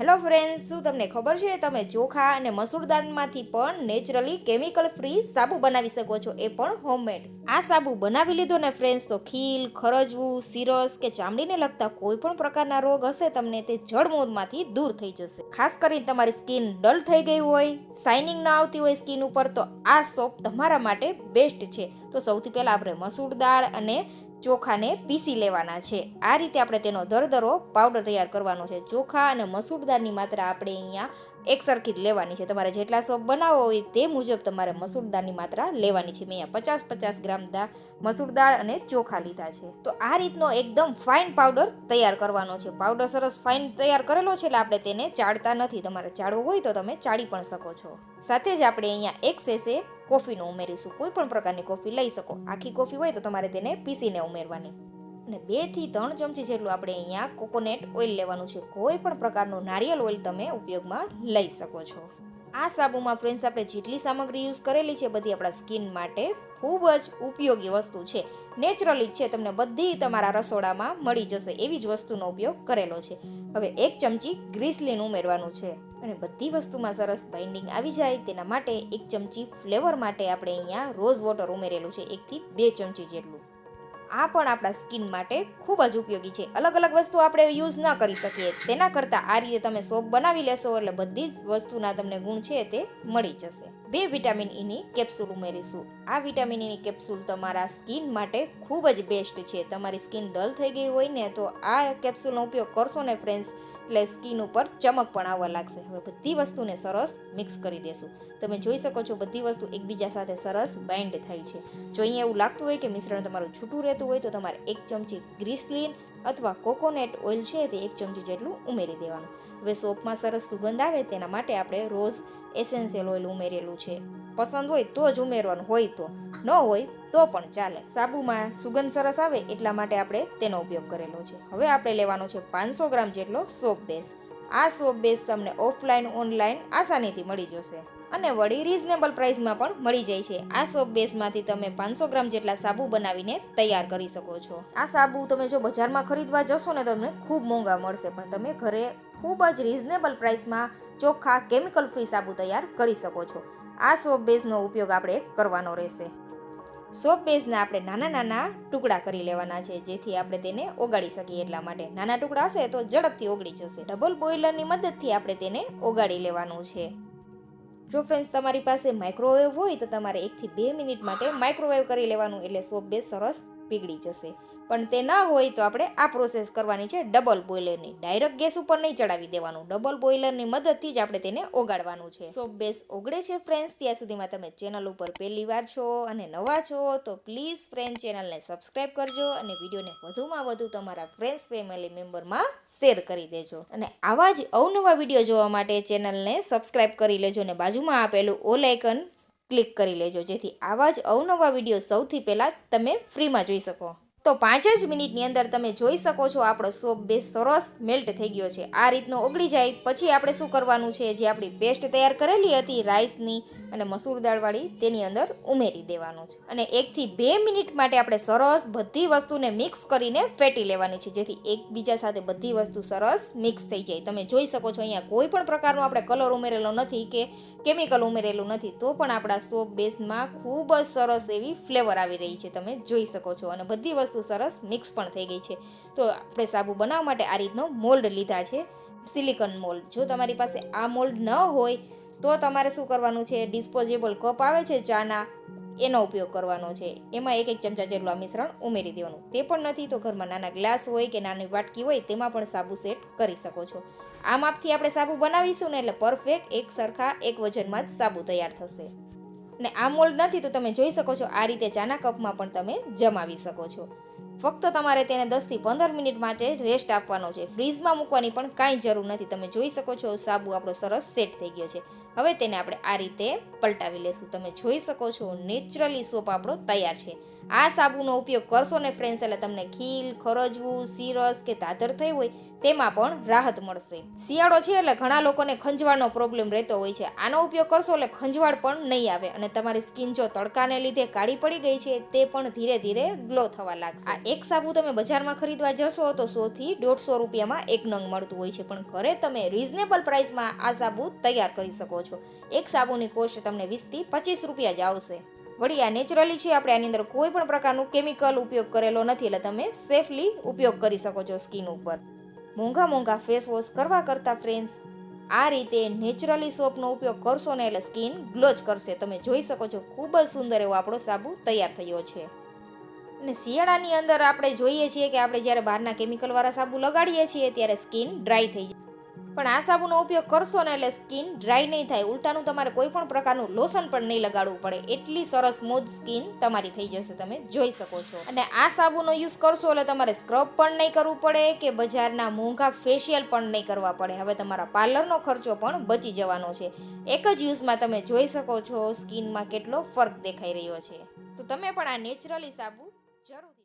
Hello friends શું તમને ખબર છે? તમે ચોખા અને મસૂર દાળમાંથી પણ નેચરલી કેમિકલ ફ્રી સાબુ બનાવી શકો છો. એ પણ હોમમેડ આ સાબુ બનાવી લીધો ને ફ્રેન્ડ્સ તો ખીલ, ખરજવું સિરસ કે ચામડીને લગતા કોઈ પણ પ્રકારના રોગ હશે તમને તે જળમૂળમાંથી દૂર થઈ જશે. ખાસ કરીને તમારી સ્કિન ડલ થઈ ગઈ હોય શાઇનિંગ ન આવતી હોય સ્કિન ઉપર, તો આ સોપ તમારા માટે બેસ્ટ છે. તો સૌથી પહેલાં આપણે મસૂર દાળ અને ચોખાને પીસી લેવાના છે. આ રીતે આપણે તેનો દરદરો પાવડર તૈયાર કરવાનો છે. ચોખા અને મસૂર દાળની માત્રા આપણે અહીંયા એક સરખી જ લેવાની છે. તમારે જેટલા સોપ બનાવો હોય તે મુજબ તમારે મસૂર દાળની માત્રા લેવાની છે. મેં અહીંયા પચાસ પચાસ ગ્રામ દા મસૂર દાળ અને ચોખા લીધા છે. તો આ રીતનો એકદમ ફાઇન પાવડર તૈયાર કરવાનો છે. પાવડર સરસ ફાઇન તૈયાર કરેલો છે એટલે આપણે તેને ચાળતા નથી. તમારે ચાળવો હોય તો તમે ચાળી પણ શકો છો. સાથે જ આપણે અહીંયા એક સેસે કોફીનો ઉમેરીશું. કોઈ પણ પ્રકારની કોફી લઈ શકો. આખી કોફી હોય તો તમારે તેને પીસીને ઉમેરવાની. અને બેથી ત્રણ ચમચી જેટલું આપણે અહીંયા કોકોનટ ઓઇલ લેવાનું છે. કોઈ પણ પ્રકારનું નારિયેલ ઓઇલ તમે ઉપયોગમાં લઈ શકો છો. આ સાબુમાં ફ્રેન્ડ્સ આપણે જેટલી સામગ્રી યુઝ કરેલી છે બધી આપણા સ્કિન માટે ખૂબ જ ઉપયોગી વસ્તુ છે. નેચરલી છે, તમને બધી તમારા રસોડામાં મળી જશે એવી જ વસ્તુનો ઉપયોગ કરેલો છે. હવે એક ચમચી ગ્રીસલીન ઉમેરવાનું છે. અને બધી વસ્તુમાં સરસ બાઇન્ડિંગ આવી જાય તેના માટે એક ચમચી ફ્લેવર માટે આપણે અહીંયા રોઝ વોટર ઉમેરેલું છે. એકથી બે ચમચી જેટલું. આ પણ આપણા સ્કિન માટે ખૂબ જ ઉપયોગી છે. અલગ અલગ વસ્તુ આપણે યુઝ ન કરી શકીએ. તેના કરતાં આ રીતે તમે સોપ બનાવી લેશો એટલે બધી જ વસ્તુના તમને ગુણ છે તે મળી જશે. બે વિટામિન ઈની કેપ્સ્યુલ ઉમેરીશું. આ વિટામિન ઈની કેપ્સ્યુલ તમારા સ્કિન માટે ખૂબ જ બેસ્ટ છે. તમારી સ્કિન ડલ થઈ ગઈ હોય ને તો આ કેપ્સ્યુલનો ઉપયોગ કરશો ને ફ્રેન્ડ્સ એટલે સ્કિન ઉપર ચમક પણ આવવા લાગશે. હવે બધી વસ્તુને સરસ મિક્સ કરી દેશું. તમે જોઈ શકો છો બધી વસ્તુ એકબીજા સાથે સરસ બાઇન્ડ થાય છે. જો અહીંયા એવું લાગતું હોય કે મિશ્રણ તમારું છૂટું રહેતું હોય, તો તમારે એક ચમચી ગ્રીસલીન અથવા કોકોનટ ઓઇલ છે તે એક ચમચી જેટલું ઉમેરી દેવાનું. હવે સોપમાં સરસ સુગંધ આવે તેના માટે આપણે રોઝ એસેન્શિયલ ઓઇલ ઉમેરેલું છે. પસંદ હોય તો જ ઉમેરવાનું, હોય તો. ન હોય તો પણ ચાલે. સાબુમાં સુગંધ સરસ આવે એટલા માટે આપણે તેનો ઉપયોગ કરેલો છે. હવે આપણે લેવાનો છે પાંચસો ગ્રામ જેટલો સોપ બેઝ. આ સોપ બેઝ તમને ઓફલાઈન, ઓનલાઈન આસાનીથી મળી જશે. અને વળી રિઝનેબલ પ્રાઇસમાં પણ મળી જાય છે. આ સોપ બેઝમાંથી તમે પાંચસો ગ્રામ જેટલા સાબુ બનાવીને તૈયાર કરી શકો છો. આ સાબુ તમે જો બજારમાં ખરીદવા જશો ને તમને ખૂબ મોંઘા મળશે. પણ તમે ઘરે ખૂબ જ રિઝનેબલ પ્રાઇસમાં ચોખ્ખા કેમિકલ ફ્રી સાબુ તૈયાર કરી શકો છો. આ સોપ બેઝનો ઉપયોગ આપણે કરવાનો રહેશે. સોપ બેઝના આપણે નાના નાના ટુકડા કરી લેવાના છે, જેથી આપણે તેને ઓગાળી શકીએ એટલા માટે. નાના ટુકડા હશે તો ઝડપથી ઓગળી જશે. ડબલ બોઇલરની મદદથી આપણે તેને ઓગાળી લેવાનું છે. જો ફ્રેન્ડ્સ તમારી પાસે માઇક્રોવેવ હોય તો તમારે એકથી બે મિનિટ માટે માઇક્રોવેવ કરી લેવાનું, એટલે સોપ બેઝ સરસ પીગળી જશે. પણ તે ના હોય તો આપણે આ પ્રોસેસ કરવાની છે ડબલ બોઇલરની ડાયરેક્ટ ગેસ ઉપર નહીં ચડાવી દેવાનું. ડબલ બોઇલરની મદદથી જ આપણે તેને ઓગાળવાનું છે. સો બેસ ઓગળે છે ફ્રેન્ડ્સ ત્યાં સુધીમાં તમે ચેનલ ઉપર પહેલી વાર છો અને નવા છો, તો પ્લીઝ ફ્રેન્ડ ચેનલને સબસ્ક્રાઈબ કરજો અને વિડીયોને વધુમાં વધુ તમારા ફ્રેન્ડ્સ ફેમિલી મેમ્બરમાં શેર કરી દેજો. અને આવા જ અવનવા વીડિયો જોવા માટે ચેનલને સબસ્ક્રાઈબ કરી લેજો અને બાજુમાં આપેલું ઓલ આઇકન ક્લિક કરી લેજો. જેથી આવા જ અવનવા વીડિયો સૌથી પહેલાં તમે ફ્રીમાં જોઈ શકો. તો પાંચ જ મિનિટની અંદર તમે જોઈ શકો છો આપણો સોપ બેસ સરસ મેલ્ટ થઈ ગયો છે. આ રીતનો ઓગળી જાય, પછી આપણે શું કરવાનું છે? જે આપણી પેસ્ટ તૈયાર કરેલી હતી રાઈસની અને મસૂર દાળવાળી તેની અંદર ઉમેરી દેવાનું છે. અને એકથી બે મિનિટ માટે આપણે સરસ બધી વસ્તુને મિક્સ કરીને ફેટી લેવાની છે, જેથી એકબીજા સાથે બધી વસ્તુ સરસ મિક્સ થઈ જાય. તમે જોઈ શકો છો અહીંયા કોઈ પણ પ્રકારનો આપણે કલર ઉમેરેલો નથી કે કેમિકલ ઉમેરેલું નથી, તો પણ આપણા સોપ બેસમાં ખૂબ જ સરસ એવી ફ્લેવર આવી રહી છે. તમે જોઈ શકો છો. અને બધી વસ્તુ સરસ મિક્સ પણ થઈ ગઈ છે. તો આપણે સાબુ બનાવવા માટે આ રીતનો મોલ્ડ લીધા છે. સિલિકોન મોલ્ડ જો તમારી પાસે આ મોલ્ડ ન હોય, તો તમારે શું કરવાનું છે? ડિસ્પોઝેબલ કપ આવે છે ચાના, એનો ઉપયોગ કરવાનો છે. એમાં એક એક ચમચા જેટલું આ મિશ્રણ ઉમેરી દેવાનું. તે પણ નથી તો ઘરમાં નાના ગ્લાસ હોય કે નાની વાટકી હોય, તેમાં પણ સાબુ સેટ કરી શકો છો. આ માપથી આપણે સાબુ બનાવીશું ને એટલે પરફેક્ટ એક સરખા એક વજનમાં જ સાબુ તૈયાર થશે. ને આ મોલ્ડ નથી, તો તમે જોઈ શકો છો, આ રીતે ચાના કપમાં પણ તમે જમાવી શકો છો. ફક્ત તમારે તેને દસથી પંદર મિનિટ માટે રેસ્ટ આપવાનો છે. ફ્રીઝમાં મૂકવાની પણ કાંઈ જરૂર નથી. તમે જોઈ શકો છો, સાબુ આપણો સરસ સેટ થઈ ગયો છે. હવે તેને આપણે આ રીતે પલટાવી લેશું. તમે જોઈ શકો છો નેચરલી સોપ આપણો તૈયાર છે. આ સાબુનો ઉપયોગ કરશો ને ફ્રેન્ડ્સ એટલે તમને ખીલ, ખરજવું સિરસ કે તાતર થઈ હોય, તેમાં પણ રાહત મળશે. શિયાળો છે એટલે ઘણા લોકોને ખંજવાળનો પ્રોબ્લેમ રહેતો હોય છે. આનો ઉપયોગ કરશો એટલે ખંજવાળ પણ નહીં આવે અને તમારી સ્કિન જો તડકાને લીધે કાળી પડી ગઈ છે, તે પણ ધીરે ધીરે ગ્લો થવા લાગશે. આ એક સાબુ તમે બજારમાં ખરીદવા જશો તો સોથી દોઢસો રૂપિયામાં એક નંગ મળતું હોય છે. પણ ઘરે તમે રિઝનેબલ પ્રાઇસમાં આ સાબુ તૈયાર કરી શકો છો. એક સાબુની કોસ્ટ તમને વીસથી પચીસ રૂપિયા જ આવશે. વળી આ નેચરલી છે, આપણે આની અંદર કોઈ પણ પ્રકારનું કેમિકલ ઉપયોગ કરેલો નથી, એટલે તમે સેફલી ઉપયોગ કરી શકો છો સ્કિન ઉપર. મોંઘા મોંઘા ફેસ વોશ કરવા કરતાં ફ્રેન્ડ્સ આ રીતે નેચરલી સોપનો ઉપયોગ કરશો ને એટલે સ્કિન ગ્લો જ કરશે. તમે જોઈ શકો છો, ખૂબ જ સુંદર એવો આપણો સાબુ તૈયાર થયો છે. અને શિયાળાની અંદર આપણે જોઈએ છીએ કે આપણે જ્યારે બહારના કેમિકલવાળા સાબુ લગાડીએ છીએ ત્યારે સ્કિન ડ્રાય થઈ જાય. પણ આ સાબુનો ઉપયોગ કરશો ને એટલે સ્કિન ડ્રાય નહીં થાય. ઉલટાનું તમારે કોઈ પણ પ્રકારનું લોશન પણ નહીં લગાડવું પડે. એટલી સરસ સ્મૂથ સ્કિન તમારી થઈ જશે, તમે જોઈ શકો છો. અને આ સાબુનો યુઝ કરશો એટલે તમારે સ્ક્રબ પણ નહીં કરવું પડે કે બજારના મોંઘા ફેશિયલ પણ નહીં કરવા પડે. હવે તમારા પાર્લરનો ખર્ચો પણ બચી જવાનો છે. એક જ યુઝમાં તમે જોઈ શકો છો સ્કિનમાં કેટલો ફરક દેખાઈ રહ્યો છે. તો તમે પણ આ નેચરલી સાબુ Gerald